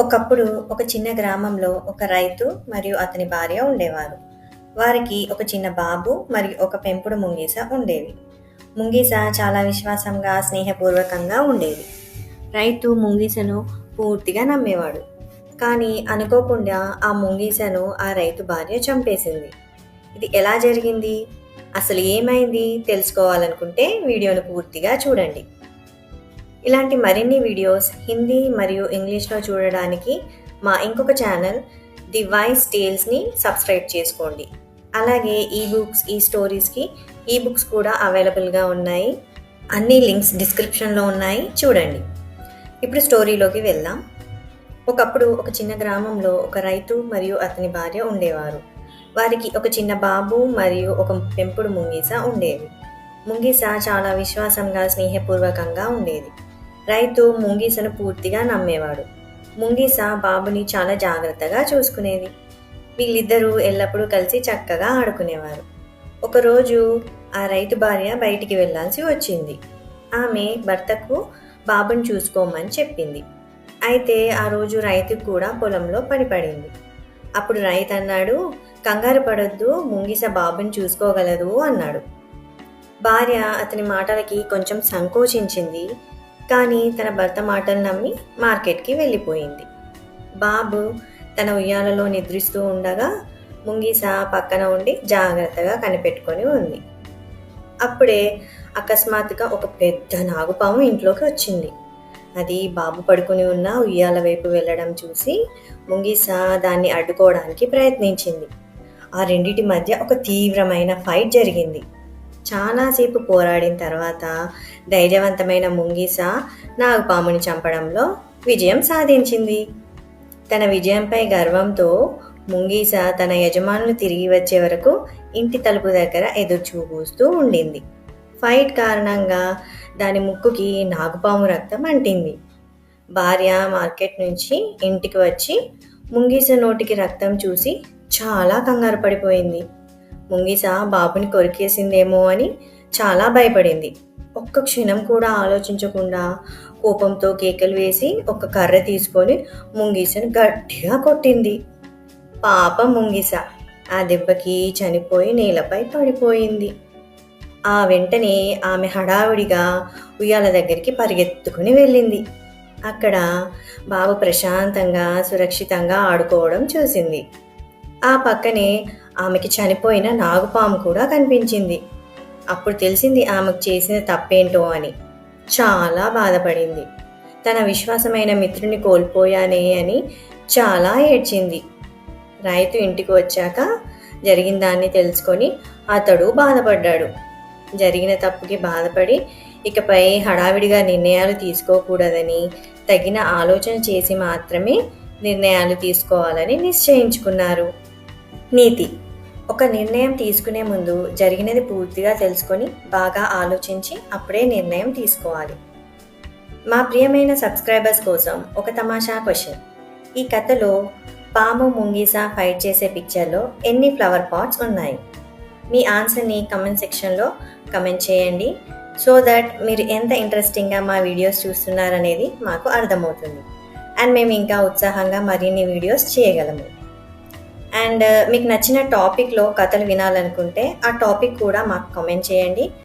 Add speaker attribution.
Speaker 1: ఒకప్పుడు ఒక చిన్న గ్రామంలో ఒక రైతు మరియు అతని భార్య ఉండేవారు. వారికి ఒక చిన్న బాబు మరియు ఒక పెంపుడు ముంగీస ఉండేవి. ముంగీస చాలా విశ్వాసంగా స్నేహపూర్వకంగా ఉండేది. రైతు ముంగీసను పూర్తిగా నమ్మేవాడు. కానీ అనుకోకుండా ఆ ముంగీసను ఆ రైతు భార్య చంపేసింది. ఇది ఎలా జరిగింది? అసలు ఏమైంది? తెలుసుకోవాలనుకుంటే వీడియోను పూర్తిగా చూడండి. ఇలాంటి మరిన్ని వీడియోస్ హిందీ మరియు ఇంగ్లీష్లో చూడడానికి మా ఇంకొక ఛానల్ ది వాయిస్ టేల్స్ని సబ్స్క్రైబ్ చేసుకోండి. అలాగే ఈ బుక్స్ ఈ స్టోరీస్కి ఈ బుక్స్ కూడా అవైలబుల్గా ఉన్నాయి. అన్ని లింక్స్ డిస్క్రిప్షన్లో ఉన్నాయి. చూడండి. ఇప్పుడు స్టోరీలోకి వెళ్దాం. ఒకప్పుడు ఒక చిన్న గ్రామంలో ఒక రైతు మరియు అతని భార్య ఉండేవారు. వారికి ఒక చిన్న బాబు మరియు ఒక పెంపుడు ముంగీస ఉండేవి. ముంగీస చాలా విశ్వాసంగా స్నేహపూర్వకంగా ఉండేది. రైతు ముంగీసను పూర్తిగా నమ్మేవాడు. ముంగీస బాబుని చాలా జాగ్రత్తగా చూసుకునేది. వీళ్ళిద్దరూ ఎల్లప్పుడూ కలిసి చక్కగా ఆడుకునేవారు. ఒకరోజు ఆ రైతు భార్య బయటికి వెళ్ళాల్సి వచ్చింది. ఆమె భర్తకు బాబుని చూసుకోమని చెప్పింది. అయితే ఆ రోజు రైతు కూడా పొలంలో పని పడింది అప్పుడు రైతు అన్నాడు కంగారు పడొద్దు ముంగిస బాబుని చూసుకోగలదు అన్నాడు. భార్య అతని మాటలకి కొంచెం సంకోచించింది. కానీ తన భర్త మాటలు నమ్మి మార్కెట్కి వెళ్ళిపోయింది. బాబు తన ఉయ్యాలలో నిద్రిస్తూ ఉండగా ముంగీస పక్కన ఉండి జాగ్రత్తగా కనిపెట్టుకొని ఉంది. అప్పుడే అకస్మాత్తుగా ఒక పెద్ద నాగుపాము ఇంట్లోకి వచ్చింది. అది బాబు పడుకుని ఉన్న ఉయ్యాల వైపు వెళ్ళడం చూసి ముంగీస దాన్ని అడ్డుకోవడానికి ప్రయత్నించింది. ఆ రెండింటి మధ్య ఒక తీవ్రమైన ఫైట్ జరిగింది. చాలాసేపు పోరాడిన తర్వాత ధైర్యవంతమైన ముంగీస నాగుపాముని చంపడంలో విజయం సాధించింది. తన విజయంపై గర్వంతో ముంగీస తన యజమానులు తిరిగి వచ్చే వరకు ఇంటి తలుపు దగ్గర ఎదురుచూపూస్తూ ఉండింది. ఫైట్ కారణంగా దాని ముక్కుకి నాగుపాము రక్తం అంటింది. భార్య మార్కెట్ నుంచి ఇంటికి వచ్చి ముంగీస నోటికి రక్తం చూసి చాలా కంగారు పడిపోయింది. ముంగిస బాబుని కొరికేసిందేమో అని చాలా భయపడింది. ఒక్క క్షణం కూడా ఆలోచించకుండా కోపంతో కేకలు వేసి ఒక కర్ర తీసుకొని ముంగిసను గట్టిగా కొట్టింది. పాప ముంగిస. ఆ దెబ్బకి చనిపోయి నేలపై పడిపోయింది. ఆ వెంటనే ఆమె హడావిడిగా ఉయ్యాల దగ్గరికి పరిగెత్తుకుని వెళ్ళింది. అక్కడ బాబు ప్రశాంతంగా సురక్షితంగా ఆడుకోవడం చూసింది. ఆ పక్కనే ఆమెకి చనిపోయిన నాగుపాము కూడా కనిపించింది. అప్పుడు తెలిసింది ఆమెకు చేసిన తప్పేంటో అని. చాలా బాధపడింది. తన విశ్వాసమైన మిత్రుని కోల్పోయానే అని చాలా ఏడ్చింది. రైతు ఇంటికి వచ్చాక జరిగిన దాన్ని తెలుసుకొని అతడు బాధపడ్డాడు. జరిగిన తప్పుకి బాధపడి ఇకపై హడావిడిగా నిర్ణయాలు తీసుకోకూడదని తగిన ఆలోచన చేసి మాత్రమే నిర్ణయాలు తీసుకోవాలని నిశ్చయించుకున్నారు. నీతి. ఒక నిర్ణయం తీసుకునే ముందు జరిగినది పూర్తిగా తెలుసుకొని బాగా ఆలోచించి అప్పుడే నిర్ణయం తీసుకోవాలి. మా ప్రియమైన సబ్స్క్రైబర్స్ కోసం ఒక తమాషా క్వశ్చన్. ఈ కథలో పాము ముంగీసా ఫైట్ చేసే పిక్చర్లో ఎన్ని ఫ్లవర్ పాట్స్ ఉన్నాయి? మీ ఆన్సర్ని కమెంట్ సెక్షన్లో కమెంట్ చేయండి. సో దట్ మీరు ఎంత ఇంట్రెస్టింగ్గా మా వీడియోస్ చూస్తున్నారనేది మాకు అర్థమవుతుంది. అండ్ మేము ఇంకా ఉత్సాహంగా మరిన్ని వీడియోస్ చేయగలము. అండ్ మీకు నచ్చిన టాపిక్లో కథలు వినాలనుకుంటే ఆ టాపిక్ కూడా మాకు కామెంట్ చేయండి.